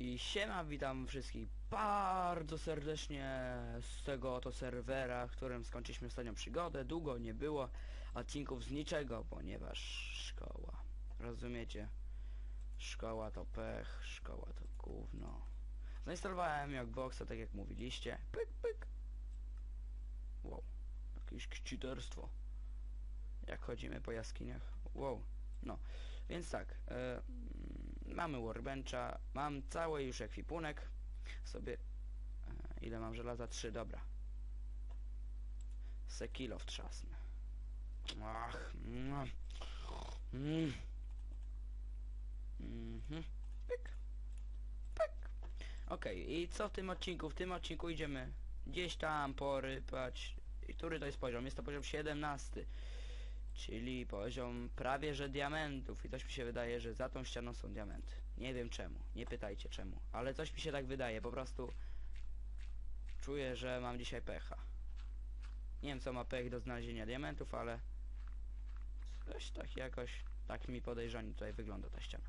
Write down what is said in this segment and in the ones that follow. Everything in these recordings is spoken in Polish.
I siema, witam wszystkich bardzo serdecznie z tego oto serwera, którym skończyliśmy ostatnią przygodę. Długo nie było odcinków z niczego, ponieważ szkoła. Rozumiecie? Szkoła to pech, szkoła to gówno. Zainstalowałem Jogboxa, tak jak mówiliście. Pyk, pyk. Wow. Jakieś kciterstwo. Jak chodzimy po jaskiniach. Wow. No, więc tak, e, mamy workbencha, mam cały już ekwipunek, sobie, e, ile mam żelaza? 3, dobra. Se kilo wtrzasnę. Ach, mm, mm. Pyk, pyk. Okej, i co w tym odcinku? W tym odcinku idziemy gdzieś tam porypać. I który to jest poziom? Jest to poziom 17. Czyli poziom prawie że diamentów i coś mi się wydaje, że za tą ścianą są diamenty. Nie wiem czemu, nie pytajcie czemu, ale coś mi się tak wydaje, po prostu czuję, że mam dzisiaj pecha. Nie wiem co ma pech do znalezienia diamentów, ale coś tak jakoś, tak mi podejrzani tutaj wygląda ta ściana.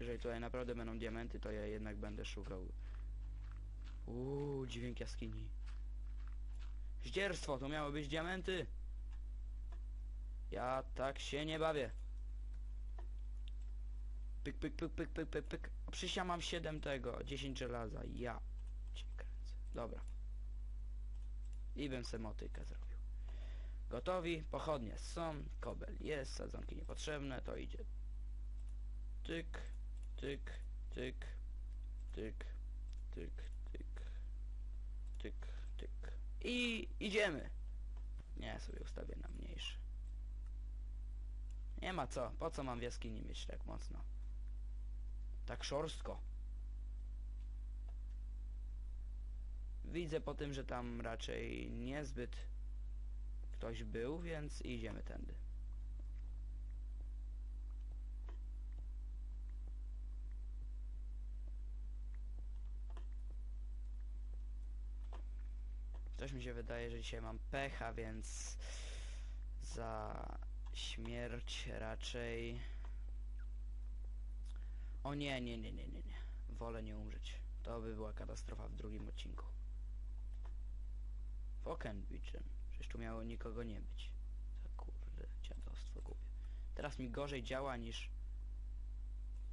Jeżeli tutaj naprawdę będą diamenty, to ja jednak będę szukał. Uuu, dźwięk jaskini. Zdzierstwo, to miały być diamenty. Ja tak się nie bawię. Pyk, pyk, pyk, pyk, pyk, pyk, pyk. A mam 7 tego, 10 żelaza. Ja cię kręcę. Dobra. I bym se motykę zrobił. Gotowi, pochodnie są, kobel jest, sadzonki niepotrzebne, to idzie. Tyk, tyk, tyk, tyk, tyk, tyk, tyk, tyk. I idziemy. Nie, sobie ustawię na mniejszy. Nie ma co. Po co mam w jaskini mieć tak mocno? Tak szorstko. Widzę po tym, że tam raczej niezbyt ktoś był, więc idziemy tędy. Coś mi się wydaje, że dzisiaj mam pecha, więc za śmierć raczej... O nie, nie, nie, nie, nie, nie. Wolę nie umrzeć. To by była katastrofa w drugim odcinku. Fokenbitchen. Przecież tu miało nikogo nie być. To kurde, dziadostwo głupie. Teraz mi gorzej działa niż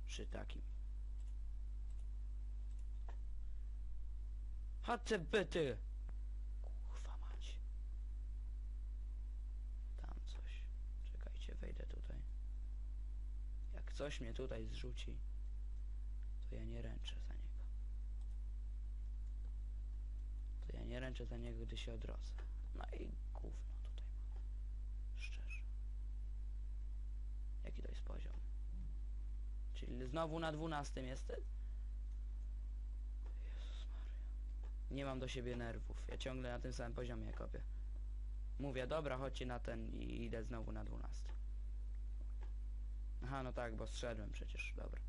przy takim. HCBT! Kurwa mać. Tam coś. Czekajcie, wejdę tutaj. Jak coś mnie tutaj zrzuci, to ja nie ręczę za niego. To ja nie ręczę za niego, gdy się odrodzę. No i gówno tutaj mam. Szczerze. Jaki to jest poziom? Czyli znowu na dwunastym jestem? Jezus Maria. Nie mam do siebie nerwów. Ja ciągle na tym samym poziomie kopię. Mówię, dobra, chodźcie na ten i idę znowu na 12. Aha, no tak, bo zszedłem przecież, dobra.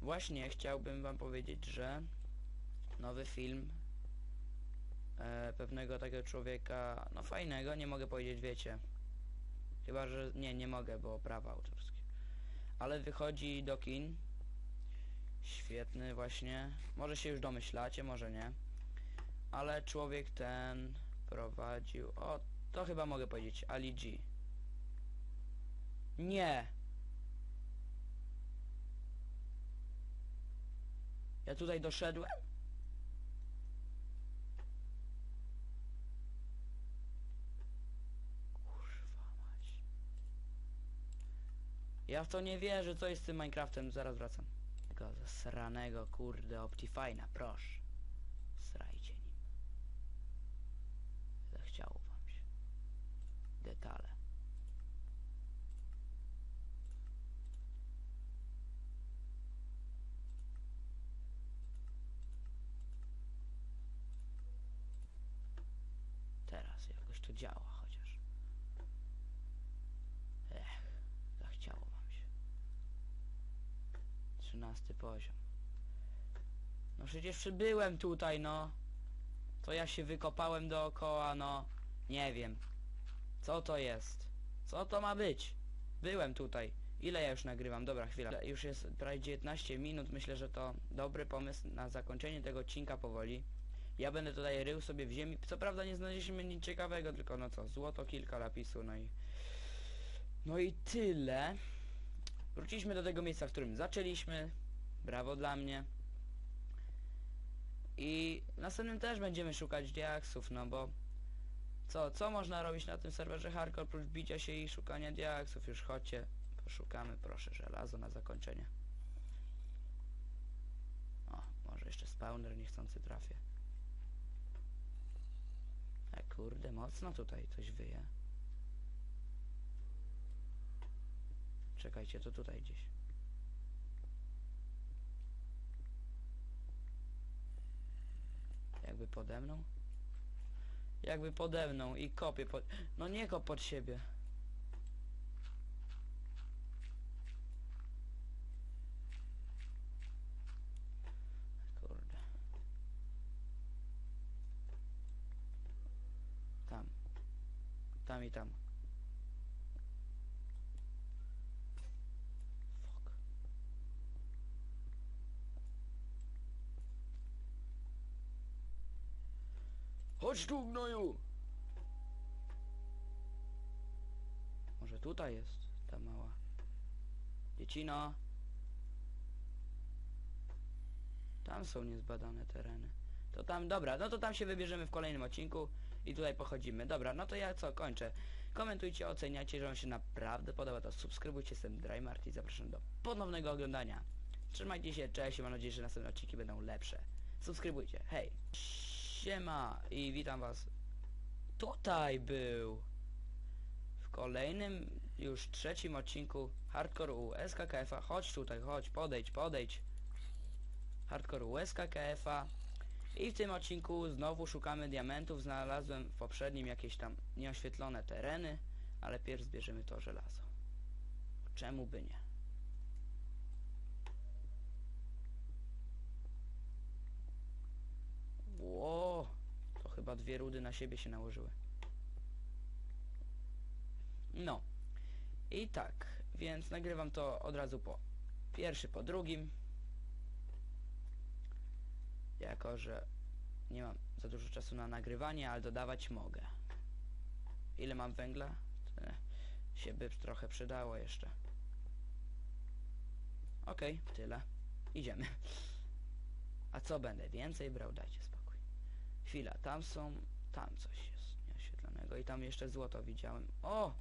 Właśnie chciałbym wam powiedzieć, że nowy film e, pewnego takiego człowieka, no fajnego, nie mogę powiedzieć, wiecie. Chyba, że nie, nie mogę, bo prawa autorskie. Ale wychodzi do kin. Świetny właśnie. Może się już domyślacie, może nie. Ale człowiek ten prowadził... O, to chyba mogę powiedzieć. Ali G. Nie! Ja tutaj doszedłem? Kurwa mać. Ja w to nie wierzę, co jest z tym Minecraftem, zaraz wracam. Tego zasranego, kurde, Optifine'a, proszę. Srajcie nim. Zachciało wam się. Detale. Teraz jakoś to działa chociaż. Ech, zachciało wam się. Trzynasty poziom. No przecież przybyłem tutaj, no. To ja się wykopałem dookoła, no. Nie wiem. Co to jest? Co to ma być? Byłem tutaj. Ile ja już nagrywam? Dobra, chwila. Już jest prawie 19 minut. Myślę, że to dobry pomysł na zakończenie tego odcinka powoli. Ja będę tutaj rył sobie w ziemi. Co prawda nie znaleźliśmy nic ciekawego, tylko no co, złoto, kilka lapisu, no i... No i tyle. Wróciliśmy do tego miejsca, w którym zaczęliśmy. Brawo dla mnie. I następnym też będziemy szukać diaksów, no bo... Co, co można robić na tym serwerze hardcore oprócz bicia się i szukania diaksów? Już chodźcie, poszukamy, proszę, żelazo na zakończenie. O, może jeszcze spawner niechcący trafię. Kurde, mocno tutaj coś wyje. Czekajcie, to tutaj gdzieś. Jakby pode mną? Jakby pode mną i kopię pod... No nie kop pod siebie. Kurde. Tam. Tam i tam. Fuck. Chodź tu, gnoju! Może tutaj jest ta mała dziecina. Tam są niezbadane tereny. To tam, dobra, no to tam się wybierzemy w kolejnym odcinku i tutaj pochodzimy. Dobra, no to ja co, kończę. Komentujcie, oceniajcie, że wam się naprawdę podoba, to subskrybujcie, jestem Drymarty i zapraszam do ponownego oglądania. Trzymajcie się, cześć mam nadzieję, że następne odcinki będą lepsze. Subskrybujcie, hej! Siema i witam was. Tutaj był w kolejnym już trzecim odcinku Hardcore U SKKF-a. Chodź tutaj, chodź, podejdź, podejdź. Hardcore U SKKF-a. I w tym odcinku znowu szukamy diamentów. Znalazłem w poprzednim jakieś tam nieoświetlone tereny, ale pierw zbierzemy to żelazo. Czemu by nie? Ło, to chyba dwie rudy na siebie się nałożyły. No. I tak, więc nagrywam to od razu po pierwszy po drugim. Jako, że nie mam za dużo czasu na nagrywanie, ale dodawać mogę. Ile mam węgla? Tyle. Się by trochę przydało jeszcze. Okej, tyle. Idziemy. A co będę więcej brał? Dajcie spokój. Chwila, tam są... Tam coś jest nieoświetlonego i tam jeszcze złoto widziałem. O!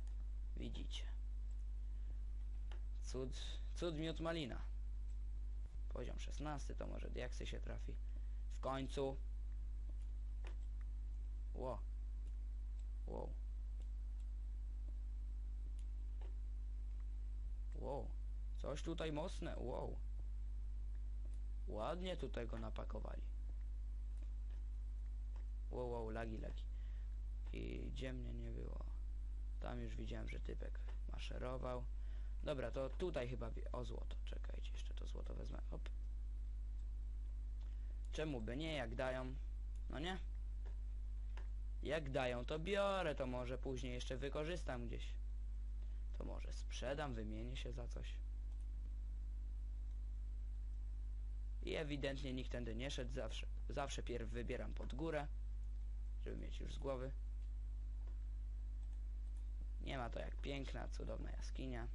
Widzicie. Cud... Cud miód malina. Poziom 16, to może diaksy się trafi. Końcu. Ło. Wow. Wow. Coś tutaj mocne. Wow. Ładnie tutaj go napakowali. Wow, wow, lagi, lagi. I gdzie mnie nie było? Tam już widziałem, że typek maszerował. Dobra, to tutaj chyba... O, złoto. Czekajcie, jeszcze to złoto wezmę. Hop. Czemu by nie, jak dają? No nie? Jak dają, to biorę, to może później jeszcze wykorzystam gdzieś. To może sprzedam, wymienię się za coś. I ewidentnie nikt tędy nie szedł, zawsze, zawsze pierw wybieram pod górę, żeby mieć już z głowy. Nie ma to jak piękna, cudowna jaskinia.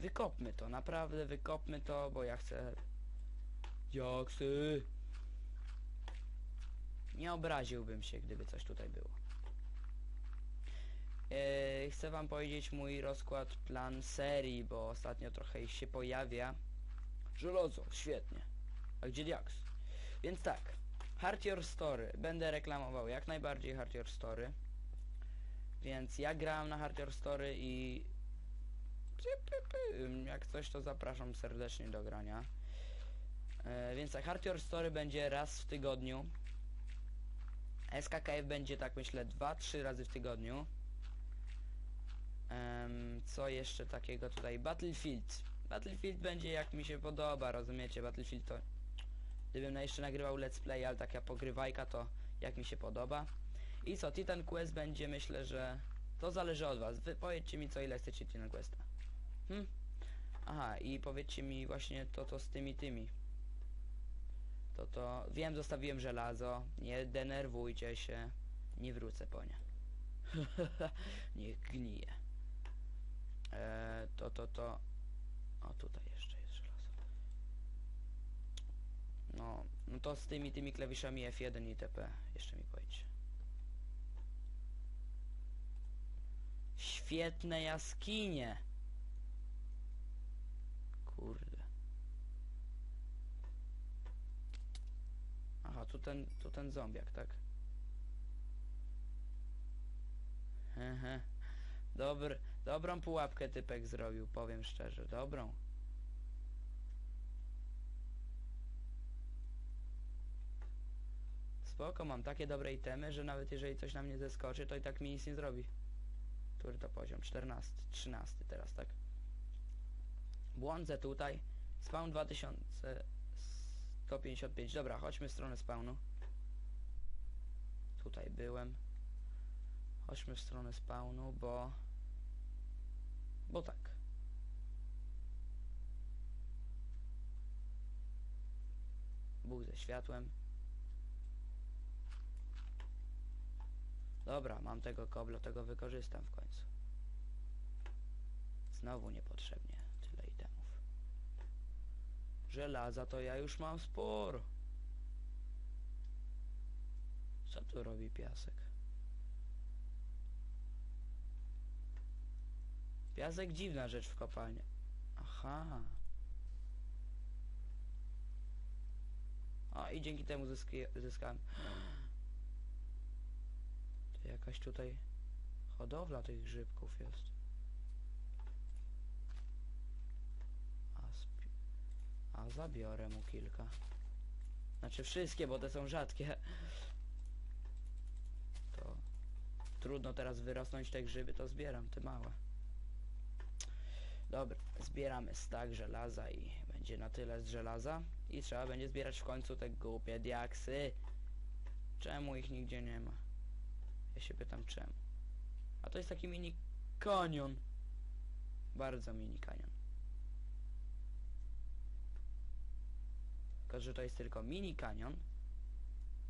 Wykopmy to, naprawdę wykopmy to, bo ja chcę... Diaksy! Nie obraziłbym się, gdyby coś tutaj było. Eee, chcę wam powiedzieć mój rozkład, plan serii, bo ostatnio trochę ich się pojawia. Żelazo, świetnie. A gdzie diaks? Więc tak, Heart Your Story. Będę reklamował jak najbardziej Heart Your Story. Więc ja grałem na Heart Your Story i... Jak coś to zapraszam serdecznie do grania. E, więc tak, Heart Your Story będzie raz w tygodniu. SKKF będzie tak myślę 2-3 razy w tygodniu. Em, co jeszcze takiego tutaj? Battlefield. Battlefield będzie jak mi się podoba, rozumiecie? Battlefield to... Gdybym jeszcze nagrywał let's play, ale taka pogrywajka to jak mi się podoba. I co? Titan Quest będzie myślę, że To zależy od was. Wy powiedzcie mi co ile chcecie na questa. Hm? Aha, i powiedzcie mi właśnie to to z tymi tymi. To to... Wiem, zostawiłem żelazo. Nie denerwujcie się. Nie wrócę po nie. Niech gnije. Eee, to, to, to... O, tutaj jeszcze jest żelazo. No, no to z tymi, tymi klawiszami F1 i TP. Jeszcze mi powiedzcie. Świetne jaskinie. Kurde. Aha, tu ten, tu ten zombiak, tak? Hehe. Dobry, dobrą pułapkę typek zrobił, powiem szczerze, dobrą. Spoko, mam takie dobre itemy, że nawet jeżeli coś na mnie zeskoczy, to i tak mi nic nie zrobi. Który to poziom? 14, 13 teraz, tak? Błądzę tutaj. Spawn 2155. Dobra, chodźmy w stronę spawnu. Tutaj byłem. Chodźmy w stronę spawnu, bo... Bo tak. Bóg ze światłem. Dobra, mam tego kobla, tego wykorzystam w końcu. Znowu niepotrzebnie. Żelaza to ja już mam sporo. Co tu robi piasek? Piasek dziwna rzecz w kopalni. Aha. A i dzięki temu zyski, zyskałem. To jakaś tutaj hodowla tych grzybków jest. A, spi- A zabiorę mu kilka. Znaczy wszystkie, bo te są rzadkie. To trudno teraz wyrosnąć te grzyby, to zbieram te małe. Dobra, zbieramy stak żelaza i będzie na tyle z żelaza. I trzeba będzie zbierać w końcu te głupie diaksy. Czemu ich nigdzie nie ma? Ja się pytam czemu. A to jest taki mini kanion. Bardzo mini kanion. Tylko, że to jest tylko mini kanion,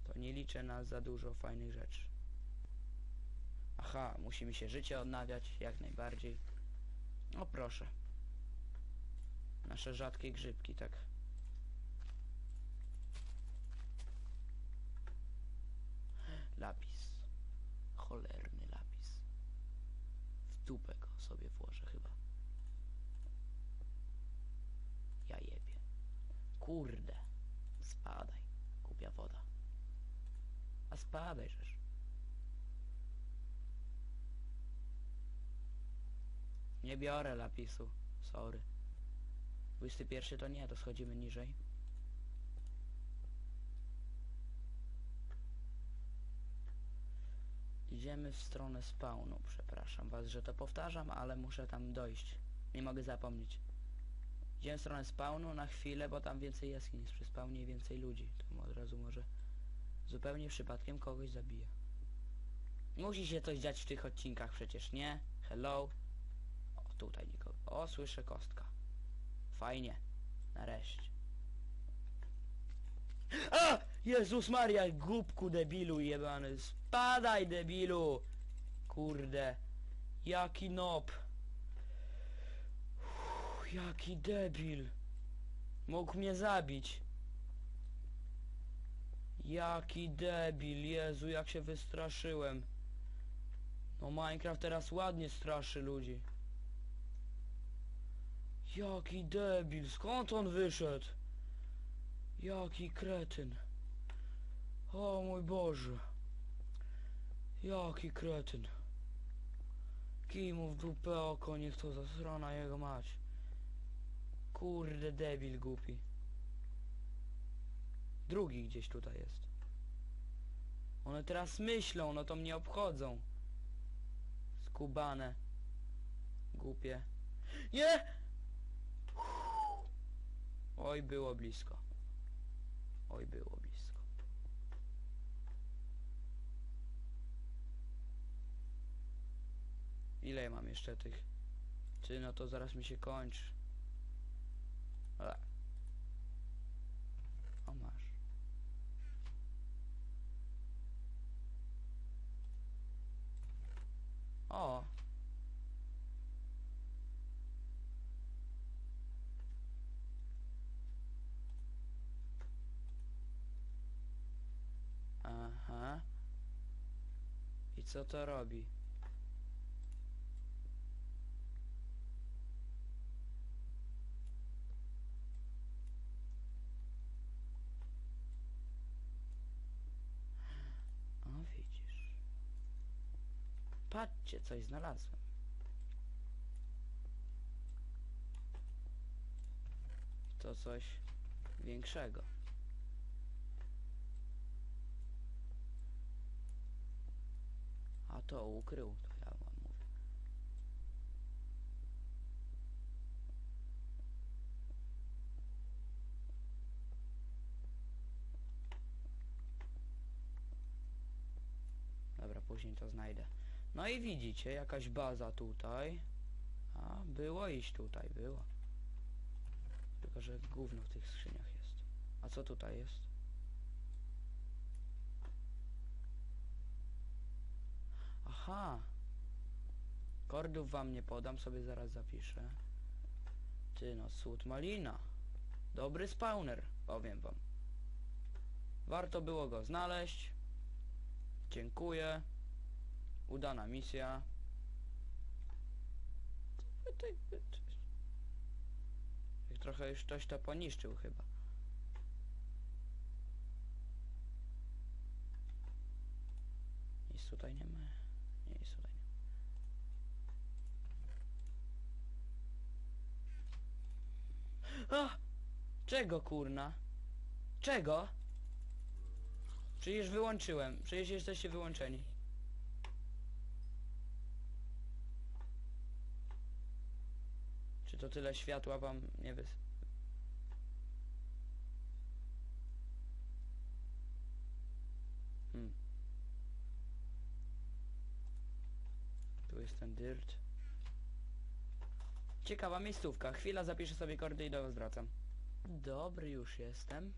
to nie liczę na za dużo fajnych rzeczy. Aha, musi mi się życie odnawiać, jak najbardziej. O proszę. Nasze rzadkie grzybki, tak. Lapis. Cholerny lapis. W dupę go sobie włożę chyba. Ja jebie. Kurde. Spadaj. Głupia woda. A spadaj żeż. Nie biorę lapisu. Sorry. 21 to nie, to schodzimy niżej. Idziemy w stronę spawnu. Przepraszam was, że to powtarzam, ale muszę tam dojść. Nie mogę zapomnieć. Idziemy w stronę spawnu na chwilę, bo tam więcej jaskiń jest przy spawnie i więcej ludzi. To od razu może zupełnie przypadkiem kogoś zabije. Musi się coś dziać w tych odcinkach przecież, nie? Hello? O, tutaj nikogo. O, słyszę kostka. Fajnie. Nareszcie. A! Jezus Maria, głupku debilu jebany. Spadaj debilu! Kurde. Jaki nob. Uff, jaki debil. Mógł mnie zabić. Jaki debil, Jezu, jak się wystraszyłem. No Minecraft teraz ładnie straszy ludzi. Jaki debil, skąd on wyszedł? Jaki kretyn. O mój Boże. Jaki kretyn. Kij mu w dupę oko, niech to zasrana jego mać. Kurde debil głupi. Drugi gdzieś tutaj jest. One teraz myślą, no to mnie obchodzą. Skubane. Głupie. Nie! Oj, było blisko. Oj, było blisko. Ile mam jeszcze tych? Ty, no to zaraz mi się kończy. O, masz. O! Aha. I co to robi? O, widzisz. Patrzcie, coś znalazłem. To coś większego. A to ukrył, to ja wam mówię. Dobra, później to znajdę. No i widzicie, jakaś baza tutaj. A, było iść tutaj, było. Tylko, że gówno w tych skrzyniach jest. A co tutaj jest? Aha. Kordów wam nie podam, sobie zaraz zapiszę. Ty no, słód malina. Dobry spawner, powiem wam. Warto było go znaleźć. Dziękuję. Udana misja. Trochę już ktoś to poniszczył chyba. Nic tutaj nie ma. Nie, nic tutaj nie ma. A! Czego kurna? Czego? Przecież wyłączyłem. Przecież jesteście wyłączeni. Czy to tyle światła wam nie wys... Hmm. Tu jest ten dirt. Ciekawa miejscówka. Chwila, zapiszę sobie kordy i do was wracam. Dobry już jestem.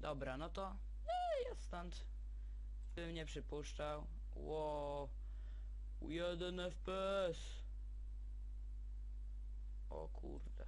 Dobra, no to... Eee, ja stąd bym nie przypuszczał. Ło, 1 FPS. O kurde.